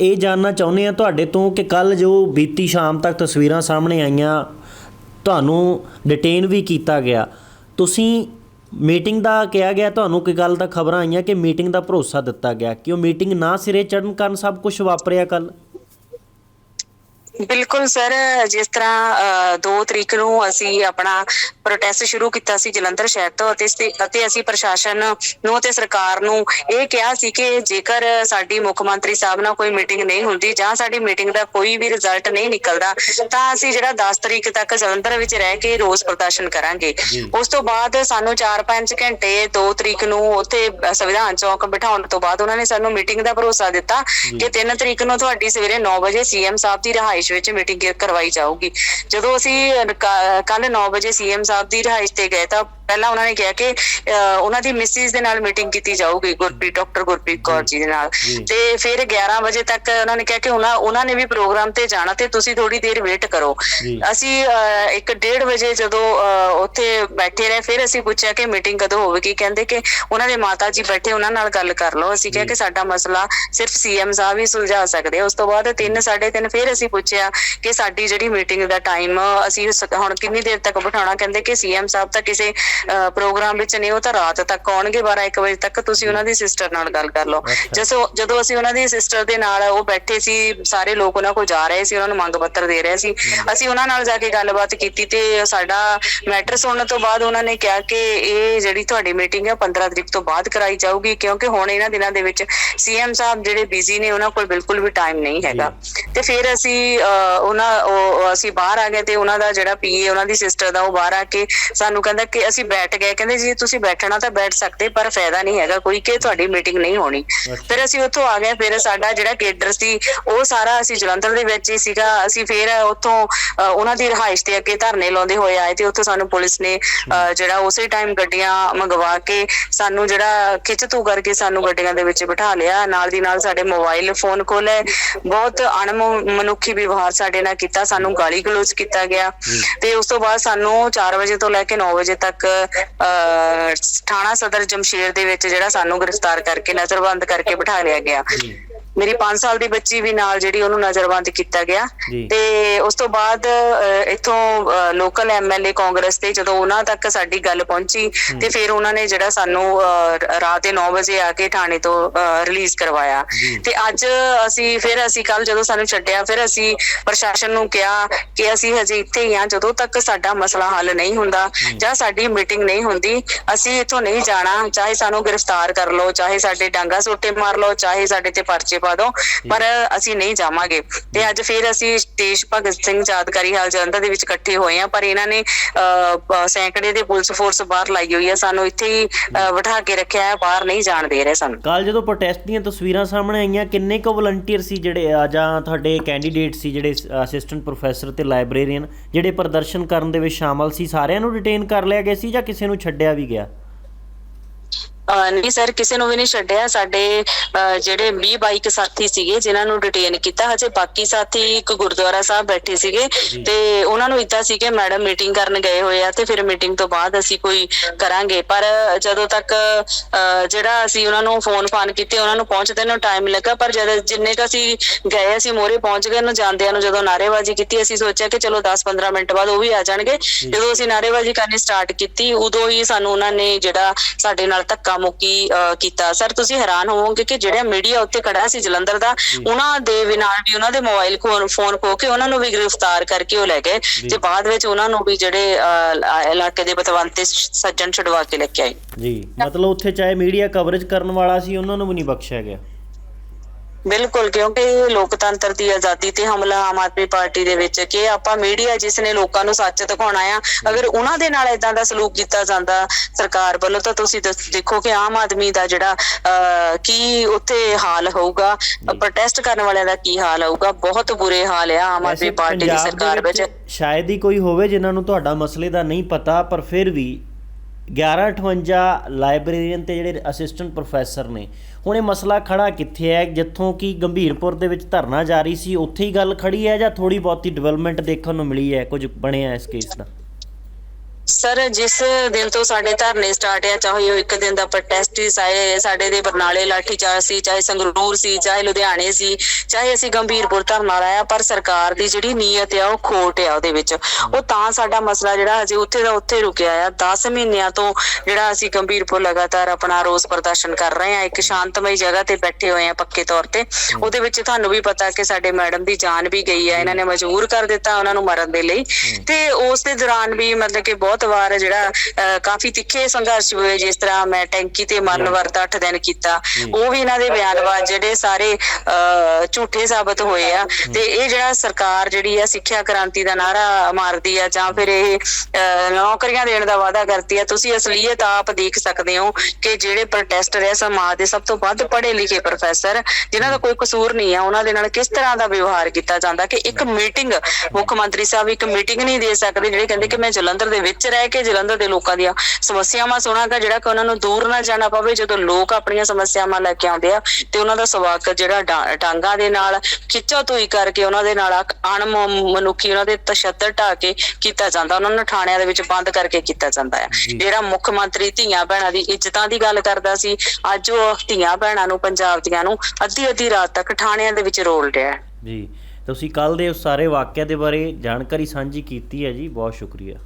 ਇਹ ਜਾਣਨਾ ਚਾਹੁੰਦੇ ਆ ਤੁਹਾਡੇ ਤੋਂ ਕਿ ਕੱਲ ਜੋ ਬੀਤੀ ਸ਼ਾਮ ਤੱਕ ਤਸਵੀਰਾਂ ਸਾਹਮਣੇ ਆਈਆਂ, ਤੁਹਾਨੂੰ ਡਿਟੇਨ ਵੀ ਕੀਤਾ ਗਿਆ। ਤੁਸੀਂ ਮੀਟਿੰਗ ਦਾ ਕਿਹਾ ਗਿਆ, ਤੁਹਾਨੂੰ ਕੋਈ ਗੱਲ ਦਾ ਖਬਰਾਂ ਆਈਆਂ ਕਿ ਮੀਟਿੰਗ ਦਾ ਭਰੋਸਾ ਦਿੱਤਾ ਗਿਆ। ਕਿ ਉਹ ਮੀਟਿੰਗ ਨਾ ਸਿਰੇ ਚੜਨ ਕਾਰਨ ਸਭ ਕੁਝ ਵਾਪਰਿਆ ਕੱਲ ਬਿਲਕੁਲ ਸਰ ਜਿਸ ਤਰ੍ਹਾਂ 2 ਤਰੀਕ ਨੂੰ ਅਸੀਂ ਆਪਣਾ ਪ੍ਰੋਟੈਸਟ ਸ਼ੁਰੂ ਕੀਤਾ ਸੀ ਜਲੰਧਰ ਸ਼ਹਿਰ ਤੋਂ ਅਤੇ ਅਤੇ ਅਸੀਂ ਪ੍ਰਸ਼ਾਸਨ ਨੂੰ ਤੇ ਸਰਕਾਰ ਨੂੰ ਇਹ ਕਿਹਾ ਸੀ ਕਿ ਜੇਕਰ ਸਾਡੀ ਮੁੱਖ ਮੰਤਰੀ ਸਾਹਿਬ ਨਾਲ ਕੋਈ ਮੀਟਿੰਗ ਨਹੀਂ ਹੁੰਦੀ ਜਾਂ ਸਾਡੀ ਮੀਟਿੰਗ ਦਾ ਕੋਈ ਵੀ ਰਿਜ਼ਲਟ ਨਹੀਂ ਨਿਕਲਦਾ ਤਾਂ ਅਸੀਂ ਜਿਹੜਾ 10 ਤਰੀਕ ਤੱਕ ਜਲੰਧਰ ਵਿੱਚ ਰਹਿ ਕੇ ਰੋਸ ਪ੍ਰਦਰਸ਼ਨ ਕਰਾਂਗੇ। ਉਸ ਤੋਂ ਬਾਅਦ ਸਾਨੂੰ 4-5 ਘੰਟੇ 2 ਤਰੀਕ ਨੂੰ ਉੱਥੇ ਸੰਵਿਧਾਨ ਚੌਕ ਬਿਠਾਉਣ ਤੋਂ ਬਾਅਦ ਉਹਨਾਂ ਨੇ ਸਾਨੂੰ ਮੀਟਿੰਗ ਦਾ ਭਰੋਸਾ ਦਿੱਤਾ ਕਿ 3 ਤਰੀਕ ਨੂੰ ਤੁਹਾਡੀ ਸਵੇਰੇ 9 ਵਜੇ ਸੀਐਮ ਸਾਹਿਬ ਦੀ ਰਿਹਾਇਸ਼ ਵਿੱਚ ਮੀਟਿੰਗ ਕਰਵਾਈ ਜਾਊਗੀ। ਜਦੋਂ ਅਸੀਂ ਕੱਲ 9 ਵਜੇ ਸੀਐਮ ਸਾਹਿਬ ਦੀ ਰਿਹਾਇਸ਼ ਤੇ ਗਏ ਤਾਂ ਪਹਿਲਾਂ ਉਹਨਾਂ ਨੇ ਕਿਹਾ ਕਿ ਉਹਨਾਂ ਦੀ ਮਿਸਿਸ ਦੇ ਨਾਲ ਮੀਟਿੰਗ ਕੀਤੀ ਜਾਊਗੀ ਗੁਰਪ੍ਰੀਤ ਡਾਕਟਰ ਗੁਰਪ੍ਰੀਤ ਕੌਰ ਜੀ ਦੇ ਨਾਲ। ਤੇ ਫਿਰ 11 ਵਜੇ ਤੱਕ ਉਹਨਾਂ ਨੇ ਕਿਹਾ ਕਿ ਉਹਨਾਂ ਉਹਨਾਂ ਨੇ ਵੀ ਪ੍ਰੋਗਰਾਮ ਤੇ ਜਾਣਾ ਤੇ ਤੁਸੀਂ ਥੋੜੀ ਦੇਰ ਵੇਟ ਕਰੋ। ਅਸੀਂ ਅਹ, ਇੱਕ ਡੇਢ ਵਜੇ ਜਦੋਂ ਉੱਥੇ ਬੈਠੇ ਰਹੇ ਫਿਰ ਅਸੀਂ ਪੁੱਛਿਆ ਕਿ ਮੀਟਿੰਗ ਕਦੋਂ ਹੋਵੇਗੀ? ਕਹਿੰਦੇ ਕਿ ਉਹਨਾਂ ਦੇ ਮਾਤਾ ਜੀ ਬੈਠੇ ਉਹਨਾਂ ਨਾਲ ਗੱਲ ਕਰ ਲਓ। ਅਸੀਂ ਕਿਹਾ ਕਿ ਸਾਡਾ ਮਸਲਾ ਸਿਰਫ ਸੀਐਮ ਸਾਹਿਬ ਹੀ ਸੁਲਝਾ ਸਕਦੇ ਉਸ ਤੋਂ ਬਾਅਦ 3 3:30 ਫਿਰ ਅਸੀਂ ਪੁੱਛਿਆ ਕਿ ਸਾਡੀ ਜਿਹੜੀ ਮੀਟਿੰਗ ਦਾ ਟਾਈਮ ਅਸੀਂ ਸ- ਹੁਣ ਕਿੰਨੀ ਦੇਰ ਤੱਕ ਬਿਠਾਉਣਾ? ਕਹਿੰਦੇ ਕਿ ਸੀਐਮ ਸਾਹਿਬ ਤਾਂ ਕਿਸੇ ਪ੍ਰੋਗਰਾਮ ਵਿੱਚ ਨਹੀਂ ਉਹ ਤਾਂ ਰਾਤ ਤੱਕ ਆਉਣਗੇ 12 1 ਵਜੇ ਤੱਕ ਤੁਸੀਂ ਉਹਨਾਂ ਦੀ ਸਿਸਟਰ ਨਾਲ ਗੱਲ ਕਰ ਲਓ। ਜਦੋਂ ਜਦੋਂ ਅਸੀਂ ਉਹਨਾਂ ਦੀ ਸਿਸਟਰ ਦੇ ਨਾਲ ਉਹ ਬੈਠੇ ਸੀ ਸਾਰੇ ਲੋਕ ਉਹਨਾਂ ਕੋਲ ਜਾ ਰਹੇ ਸੀ ਉਹਨਾਂ ਨੂੰ ਮੰਗ ਪੱਤਰ ਦੇ ਰਹੇ ਸੀ। ਅਸੀਂ ਉਹਨਾਂ ਨਾਲ ਜਾ ਕੇ ਗੱਲਬਾਤ ਕੀਤੀ ਤੇ ਸਾਡਾ ਮੈਟਰ ਸੁਣਨ ਤੋਂ ਬਾਅਦ ਉਹਨਾਂ ਨੇ ਕਿਹਾ ਕਿ ਇਹ ਜਿਹੜੀ ਤੁਹਾਡੀ ਮੀਟਿੰਗ ਹੈ 15 ਤਰੀਕ ਤੋਂ ਬਾਅਦ ਕਰਾਈ ਜਾਊਗੀ ਕਿਉਂਕਿ ਹੁਣ ਇਹਨਾਂ ਦਿਨਾਂ ਦੇ ਵਿੱਚ ਸੀਐਮ ਸਾਹਿਬ ਜਿਹੜੇ ਬਿਜ਼ੀ ਨੇ ਉਹਨਾਂ ਕੋਲ ਬਿਲਕੁਲ ਵੀ ਟਾਈਮ ਨਹੀਂ ਹੈਗਾ। ਤੇ ਫਿਰ ਅਸੀਂ ਉਹਨਾਂ ਉਹ- ਅਸੀਂ ਬਾਹਰ ਆ ਗਏ ਤੇ ਉਹਨਾਂ ਦਾ ਜਿਹੜਾ ਪੀਏ ਉਹਨਾਂ ਦੀ ਸਿਸਟਰ ਦਾ ਉਹ ਬਾਹਰ ਆ ਕੇ ਸਾਨੂੰ ਕਹਿੰਦਾ ਕਿ ਅਸੀਂ ਬੈਠ ਗਏ। ਕਹਿੰਦੇ ਜੀ ਤੁਸੀਂ ਬੈਠਣਾ ਤਾਂ ਬੈਠ ਸਕਦੇ ਪਰ ਫਾਇਦਾ ਨਹੀਂ ਹੈਗਾ ਕੋਈ ਕਿ ਤੁਹਾਡੀ ਮੀਟਿੰਗ ਨਹੀਂ ਹੋਣੀ। ਫਿਰ ਅਸੀਂ ਉੱਥੋਂ ਆ ਗਏ ਫਿਰ ਸਾਡਾ ਜਿਹੜਾ ਕੇਡਰ ਸੀ ਉਹ ਸਾਰਾ ਅਸੀਂ ਜਲੰਧਰ ਦੇ ਵਿੱਚ ਹੀ ਸੀਗਾ। ਅਸੀਂ ਫਿਰ ਉੱਥੋਂ ਉਹਨਾਂ ਦੀ ਰਿਹਾਇਸ਼ ਦੇ ਅੱਗੇ ਧਰਨੇ ਲਾਉਂਦੇ ਹੋਏ ਆਏ ਤੇ ਉੱਥੋਂ ਸਾਨੂੰ ਪੁਲਿਸ ਨੇ ਜਿਹੜਾ ਉਸੇ ਟਾਈਮ ਗੱਡੀਆਂ ਮੰਗਵਾ ਕੇ ਸਾਨੂੰ ਜਿਹੜਾ ਖਿੱਚ ਧੂ ਕਰਕੇ ਸਾਨੂੰ ਗੱਡੀਆਂ ਦੇ ਵਿੱਚ ਬਿਠਾ ਲਿਆ। ਨਾਲ ਦੀ ਨਾਲ ਸਾਡੇ ਮੋਬਾਈਲ ਫੋਨ ਖੋਲੇ ਬਹੁਤ ਅਣਮਨੁੱਖੀ ਵਿਵਹਾਰ ਸਾਡੇ ਨਾਲ ਕੀਤਾ ਸਾਨੂੰ ਗਾਲੀ ਗਲੋਚ ਕੀਤਾ ਗਿਆ। ਤੇ ਉਸ ਤੋਂ ਬਾਅਦ ਸਾਨੂੰ 4 ਵਜੇ ਤੋਂ ਲੈ ਕੇ 9 ਵਜੇ ਤੱਕ ਥਾਣਾ ਸਦਰ ਜਮਸ਼ੇਰ ਦੇ ਵਿੱਚ ਜਿਹੜਾ ਸਾਨੂੰ ਗ੍ਰਿਫਤਾਰ ਕਰਕੇ ਨਜ਼ਰਬੰਦ ਕਰਕੇ ਬਿਠਾ ਲਿਆ ਗਿਆ। ਮੇਰੀ 5 ਸਾਲ ਦੀ ਬੱਚੀ ਵੀ ਨਾਲ ਜਿਹੜੀ ਉਹਨੂੰ ਨਜ਼ਰਬੰਦ ਕੀਤਾ ਗਿਆ। ਤੇ ਉਸ ਤੋਂ ਬਾਅਦ ਇੱਥੋਂ ਲੋਕਲ ਐਮਐਲਏ ਕਾਂਗਰਸ ਤੇ ਜਦੋਂ ਉਹਨਾਂ ਤੱਕ ਸਾਡੀ ਗੱਲ ਪਹੁੰਚੀ ਤੇ ਫਿਰ ਉਹਨਾਂ ਨੇ ਜਿਹੜਾ ਸਾਨੂੰ ਰਾਤ ਦੇ 9 ਵਜੇ ਆ ਕੇ ਥਾਣੇ ਤੋਂ ਰਿਲੀਜ਼ ਕਰਵਾਇਆ। ਤੇ ਅੱਜ ਅਸੀਂ ਫਿਰ ਅਸੀਂ ਕੱਲ ਜਦੋਂ ਸਾਨੂੰ ਛੱਡਿਆ ਫਿਰ ਅਸੀਂ ਪ੍ਰਸ਼ਾਸਨ ਨੂੰ ਕਿਹਾ ਕਿ ਅਸੀਂ ਹਜੇ ਇੱਥੇ ਹੀ ਆ ਜਦੋਂ ਤੱਕ ਸਾਡਾ ਮਸਲਾ ਹੱਲ ਨਹੀਂ ਹੁੰਦਾ ਜਾਂ ਸਾਡੀ ਮੀਟਿੰਗ ਨਹੀਂ ਹੁੰਦੀ ਅਸੀਂ ਇੱਥੋਂ ਨਹੀਂ ਜਾਣਾ। ਚਾਹੇ ਸਾਨੂੰ ਗ੍ਰਿਫਤਾਰ ਕਰ ਲਓ ਚਾਹੇ ਸਾਡੇ ਡਾਂਗਾ ਸੋਟੇ ਮਾਰ ਲਓ ਚਾਹੇ ਸਾਡੇ ਤੇ ਪਰਚੇ ਦਿਓ ਪਰ ਅਸੀਂ ਨਹੀਂ ਜਾਵਾਂਗੇ। ਤੇ ਅੱਜ ਫਿਰ ਅਸੀਂ ਦੇਸ਼ ਭਗਤ ਸਿੰਘ ਯਾਦਗਾਰੀ ਹਾਲ ਜਲੰਧਰ ਦੇ ਵਿੱਚ ਇਕੱਠੇ ਹੋਏ ਆ ਪਰ ਇਹਨਾਂ ਨੇ ਸੈਂਕੜੇ ਦੇ ਪੁਲਿਸ ਫੋਰਸ ਬਾਹਰ ਲਾਈ ਹੋਈ ਆ ਸਾਨੂੰ ਇੱਥੇ ਹੀ ਬਿਠਾ ਕੇ ਰੱਖਿਆ ਹੈ ਬਾਹਰ ਨਹੀਂ ਜਾਣ ਦੇ ਰਹੇ ਸਾਨੂੰ। ਕੱਲ ਜਦੋਂ ਪ੍ਰੋਟੈਸਟ ਦੀਆਂ ਤਸਵੀਰਾਂ ਸਾਹਮਣੇ ਆਈਆਂ ਕਿੰਨੇ ਕੁ ਵਲੰਟੀਅਰ ਸੀ ਜਿਹੜੇ ਆ ਜਾਂ ਤੁਹਾਡੇ ਕੈਂਡੀਡੇਟ ਸੀ ਜਿਹੜੇ ਅਸਿਸਟੈਂਟ ਪ੍ਰੋਫੈਸਰ ਤੇ ਲਾਇਬ੍ਰੇਰੀਅਨ ਜਿਹੜੇ ਪ੍ਰਦਰਸ਼ਨ ਕਰਨ ਦੇ ਵਿੱਚ ਸ਼ਾਮਲ ਸੀ ਸਾਰਿਆਂ ਨੂੰ ਡਿਟੇਨ ਕਰ ਲਿਆ ਗਿਆ ਸੀ ਜਾਂ ਕਿਸੇ ਨੂੰ ਛੱਡਿਆ ਵੀ ਗਿਆ? ਨਹੀਂ ਸਰ ਕਿਸੇ ਨੂੰ ਵੀ ਨਹੀਂ ਛੱਡਿਆ। ਸਾਡੇ ਜਿਹੜੇ 20 22 ਸਾਥੀ ਸੀਗੇ ਜਿਨ੍ਹਾਂ ਨੂੰ ਡਿਟੇਨ ਕੀਤਾ ਹਜੇ ਬਾਕੀ ਸਾਥੀ ਇੱਕ ਗੁਰਦੁਆਰਾ ਸਾਹਿਬ ਬੈਠੇ ਸੀਗੇ। ਤੇ ਉਹਨਾਂ ਨੂੰ ਇਦਾਂ ਸੀ ਕਿ ਮੈਡਮ ਮੀਟਿੰਗ ਕਰਨ ਗਏ ਹੋਏ ਆ ਤੇ ਫਿਰ ਮੀਟਿੰਗ ਤੋਂ ਬਾਅਦ ਅਸੀਂ ਕੋਈ ਕਰਾਂਗੇ। ਪਰ ਜਦੋਂ ਤੱਕ ਜਿਹੜਾ ਅਸੀਂ ਉਹਨਾਂ ਨੂੰ ਫੋਨ ਫਾਨ ਕੀਤੇ ਉਹਨਾਂ ਨੂੰ ਪਹੁੰਚਦੇ ਨੂੰ ਟਾਈਮ ਲੱਗਾ। ਪਰ ਜਦ ਜਿੰਨੇ ਕ ਅਸੀਂ ਗਏ ਅਸੀਂ ਮੋਰੇ ਪਹੁੰਚ ਗਏ ਨੂੰ ਜਾਂਦਿਆਂ ਨੂੰ ਜਦੋਂ ਨਾਰੇਬਾਜ਼ੀ ਕੀਤੀ ਅਸੀਂ ਸੋਚਿਆ ਕਿ ਚਲੋ 10 15 ਮਿੰਟ ਬਾਅਦ ਉਹ ਵੀ ਆ ਜਾਣਗੇ। ਜਦੋਂ ਅਸੀਂ ਨਾਰੇਬਾਜ਼ੀ ਕਰਨੀ ਸਟਾਰਟ ਕੀਤੀ ਉਦੋਂ ਹੀ ਸਾਨੂੰ ਉਹਨਾਂ ਨੇ ਜਿਹੜਾ ਸਾਡੇ ਨਾਲ ਧੱਕਾ ਮੁੱਕੀ ਕੀਤਾ। ਸਰ ਤੁਸੀਂ ਹੈਰਾਨ ਹੋਵੋਗੇ ਕਿ ਜਿਹੜਾ ਮੀਡੀਆ ਉੱਤੇ ਖੜਾ ਸੀ ਜਲੰਧਰ ਦਾ ਉਹਨਾਂ ਦੇ ਵੀ ਨਾਲ ਵੀ ਉਹਨਾਂ ਦੇ ਮੋਬਾਈਲ ਫੋਨ ਫੋਨ ਖੋ ਕੇ ਉਹਨਾਂ ਨੂੰ ਵੀ ਗ੍ਰਿਫਤਾਰ ਕਰਕੇ ਉਹ ਲੈ ਗਏ। ਤੇ ਬਾਅਦ ਵਿੱਚ ਉਹਨਾਂ ਨੂੰ ਵੀ ਜਿਹੜੇ ਇਲਾਕੇ ਦੇ ਬਤਵੰਤੇ ਸੱਜਣ ਛੁਡਵਾ ਕੇ ਲੈ ਕੇ ਆਏ। ਜੀ। ਮਤਲਬ ਉੱਥੇ ਚਾਹੇ ਮੀਡੀਆ ਕਵਰੇਜ ਕਰਨ ਵਾਲਾ ਸੀ ਉਹਨਾਂ ਨੂੰ ਵੀ ਨਹੀਂ ਬਖਸ਼ਿਆ ਗਿਆ। ਬਿਲਕੁਲ ਕਿਉਂਕਿ ਇਹ ਲੋਕਤੰਤਰ ਦੀ ਆਜ਼ਾਦੀ ਤੇ ਹਮਲਾ ਆਮ ਆਦਮੀ ਪਾਰਟੀ ਦੇ ਵਿੱਚ ਕਿ ਆਪਾਂ ਮੀਡੀਆ ਜਿਸ ਨੇ ਲੋਕਾਂ ਨੂੰ ਸੱਚ ਦਿਖਾਉਣਾ ਆ ਅਗਰ ਉਹਨਾਂ ਦੇ ਨਾਲ ਇਦਾਂ ਦਾ ਸਲੂਕ ਕੀਤਾ ਜਾਂਦਾ ਸਰਕਾਰ ਵੱਲੋਂ ਤਾਂ ਤੁਸੀਂ ਦੇਖੋ ਕਿ ਆਮ ਆਦਮੀ ਦਾ ਜਿਹੜਾ ਕੀ ਉੱਥੇ ਹਾਲ ਹੋਊਗਾ ਪ੍ਰੋਟੈਸਟ ਕਰਨ ਵਾਲਿਆਂ ਦਾ ਕੀ ਹਾਲ ਹੋਊਗਾ ਬਹੁਤ ਬੁਰੇ ਹਾਲ ਆ ਆਮ ਆਦਮੀ ਪਾਰਟੀ ਦੇ ਸਰਕਾਰ ਵਿੱਚ। ਸ਼ਾਇਦ ਹੀ ਕੋਈ ਹੋਵੇ ਜਿਨ੍ਹਾਂ ਨੂੰ ਤੁਹਾਡਾ ਮਸਲੇ ਦਾ ਨਹੀਂ ਪਤਾ ਪਰ ਫਿਰ ਵੀ 1158 ਲਾਇਬ੍ਰੇਰੀਅਨ ਤੇ ਜਿਹੜੇ ਅਸਿਸਟੈਂਟ ਪ੍ਰੋਫੈਸਰ ਨੇ, ਹੁਣ ਇਹ ਮਸਲਾ ਖੜਾ ਕਿੱਥੇ ਹੈ? ਜਿੱਥੋਂ ਕਿ ਗੰਭੀਰਪੁਰ ਦੇ ਵਿੱਚ ਧਰਨਾ ਜਾਰੀ ਸੀ, ਉੱਥੇ ਹੀ ਗੱਲ ਖੜੀ ਹੈ ਜਾਂ ਥੋੜੀ ਬਹੁਤੀ ਡਿਵੈਲਪਮੈਂਟ ਦੇਖਣ ਨੂੰ ਮਿਲੀ ਹੈ? ਕੁਝ ਬਣਿਆ ਇਸ ਕੇਸ ਦਾ। ਸਰ ਜਿਸ ਦਿਨ ਤੋਂ ਸਾਡੇ ਧਰਨੇ ਸਟਾਰਟ ਆ ਚਾਹੇ ਉਹ ਇੱਕ ਦਿਨ ਦਾ ਪ੍ਰੋਟੈਸਟ ਹੀ ਸਾਏ ਸਾਡੇ ਦੇ ਬਰਨਾਲੇ ਲਾਠੀ ਚਾਰਜ ਸੀ ਚਾਹੇ ਸੰਗਰੂਰ ਸੀ ਚਾਹੇ ਲੁਧਿਆਣੇ ਸੀ ਚਾਹੇ ਅਸੀਂ ਗੰਭੀਰਪੁਰ ਧਰਨਾ ਲਾਇਆ ਪਰ ਸਰਕਾਰ ਦੀ ਜਿਹੜੀ ਨੀਅਤ ਆ ਉਹ ਖੋਟ ਆ ਉਹਦੇ ਵਿੱਚ। ਉਹ ਤਾਂ ਸਾਡਾ ਮਸਲਾ ਜਿਹੜਾ ਹਜੇ ਉੱਥੇ ਦਾ ਉੱਥੇ ਰੁਕਿਆ ਆ। 10 ਮਹੀਨਿਆਂ ਤੋਂ ਜਿਹੜਾ ਅਸੀਂ ਗੰਭੀਰਪੁਰ ਲਗਾਤਾਰ ਆਪਣਾ ਰੋਸ ਪ੍ਰਦਰਸ਼ਨ ਕਰ ਰਹੇ ਆ ਇੱਕ ਸ਼ਾਂਤਮਈ ਜਗ੍ਹਾ ਤੇ ਬੈਠੇ ਹੋਏ ਆ ਪੱਕੇ ਤੌਰ ਤੇ। ਉਹਦੇ ਵਿੱਚ ਤੁਹਾਨੂੰ ਵੀ ਪਤਾ ਕਿ ਸਾਡੇ ਮੈਡਮ ਦੀ ਜਾਨ ਵੀ ਗਈ ਹੈ ਇਹਨਾਂ ਨੇ ਮਜਬੂਰ ਕਰ ਦਿੱਤਾ ਉਹਨਾਂ ਨੂੰ ਮਰਨ ਦੇ ਲਈ। ਤੇ ਉਸ ਦੇ ਦੌਰਾਨ ਵੀ ਮਤਲਬ ਕਿ ਬਹੁਤ ਵਾਰ ਜਿਹੜਾ ਕਾਫੀ ਤਿੱਖੇ ਸੰਘਰਸ਼ ਹੋਏ ਜਿਸ ਤਰ੍ਹਾਂ ਮੈਂ ਟੈਂਕੀ ਤੇ ਮਰਨ ਵਰਤ 8 ਦਿਨ ਕੀਤਾ। ਉਹ ਵੀ ਇਹਨਾਂ ਦੇ ਬਿਆਨਬਾਜ਼ ਜਿਹੜੇ ਸਾਰੇ ਝੂਠੇ ਸਾਬਤ ਹੋਏ ਆ। ਤੇ ਇਹ ਜਿਹੜਾ ਸਰਕਾਰ ਜਿਹੜੀ ਆ ਸਿੱਖਿਆ ਕ੍ਰਾਂਤੀ ਦਾ ਨਾਰਾ ਮਾਰਦੀ ਆ ਜਾਂ ਫਿਰ ਇਹ ਨੌਕਰੀਆਂ ਦੇਣ ਦਾ ਵਾਅਦਾ ਕਰਦੀ ਆ ਤੁਸੀਂ ਅਸਲੀਅਤ ਆਪ ਦੇਖ ਸਕਦੇ ਹੋ ਕਿ ਜਿਹੜੇ ਪ੍ਰੋਟੈਸਟਰ ਆ ਸਮਾਜ ਦੇ ਸਭ ਤੋਂ ਵੱਧ ਪੜ੍ਹੇ ਲਿਖੇ ਪ੍ਰੋਫੈਸਰ ਜਿਨ੍ਹਾਂ ਦਾ ਕੋਈ ਕਸੂਰ ਨਹੀਂ ਆ ਉਹਨਾਂ ਦੇ ਨਾਲ ਕਿਸ ਤਰ੍ਹਾਂ ਦਾ ਵਿਵਹਾਰ ਕੀਤਾ ਜਾਂਦਾ ਕਿ ਇੱਕ ਮੀਟਿੰਗ ਮੁੱਖ ਮੰਤਰੀ ਸਾਹਿਬ ਇੱਕ ਮੀਟਿੰਗ ਨਹੀਂ ਦੇ ਸਕਦੇ ਜਿਹੜੇ ਕਹਿੰਦੇ ਕਿ ਮੈਂ ਜਲੰਧਰ ਦੇ ਵਿੱਚ ਰਹਿ ਕੇ ਜਲੰਧਰ ਦੇ ਲੋਕਾਂ ਦੀਆਂ ਸਮੱਸਿਆਵਾਂ ਸੁਣਾਂਗਾ ਜਿਹੜਾ ਕਿ ਉਹਨਾਂ ਨੂੰ ਦੂਰ ਨਾ ਜਾਣਾ ਪਵੇ ਜਦੋਂ ਲੋਕ ਆਪਣੀਆਂ ਸਮੱਸਿਆਵਾਂ ਲੈ ਕੇ ਆਉਂਦੇ ਆ ਤੇ ਉਹਨਾਂ ਦਾ ਸਵਾਗਤ ਜਿਹੜਾ ਡਾਂਗਾਂ ਦੇ ਨਾਲ ਖਿੱਚਾ ਤੋਈ ਕਰਕੇ ਉਹਨਾਂ ਦੇ ਨਾਲ ਅਣ ਮਨੁੱਖੀ ਉਹਨਾਂ ਦੇ ਤਸ਼ੱਦਦ ਢਾ ਕੇ ਕੀਤਾ ਜਾਂਦਾ ਉਹਨਾਂ ਨੂੰ ਥਾਣਿਆਂ ਦੇ ਵਿੱਚ ਬੰਦ ਕਰਕੇ ਕੀਤਾ ਜਾਂਦਾ ਹੈ ਜਿਹੜਾ ਮੁੱਖ ਮੰਤਰੀ ਧੀਆਂ ਭੈਣਾਂ ਦੀ ਇੱਜ਼ਤਾਂ ਦੀ ਗੱਲ ਕਰਦਾ ਸੀ ਅੱਜ ਉਹ ਧੀਆਂ ਭੈਣਾਂ ਨੂੰ ਪੰਜਾਬ ਦੀਆਂ ਨੂੰ ਅੱਧੀ ਅੱਧੀ ਰਾਤ ਤੱਕ ਥਾਣਿਆਂ ਦੇ ਵਿੱਚ ਰੋਲ ਰਿਹਾ ਜੀ ਤੁਸੀਂ ਕੱਲ ਦੇ ਉਸ ਸਾਰੇ ਵਾਕਿਆ ਦੇ ਬਾਰੇ ਜਾਣਕਾਰੀ ਸਾਂਝੀ ਕੀਤੀ ਹੈ ਜੀ ਬਹੁਤ ਸ਼ੁਕਰੀਆ।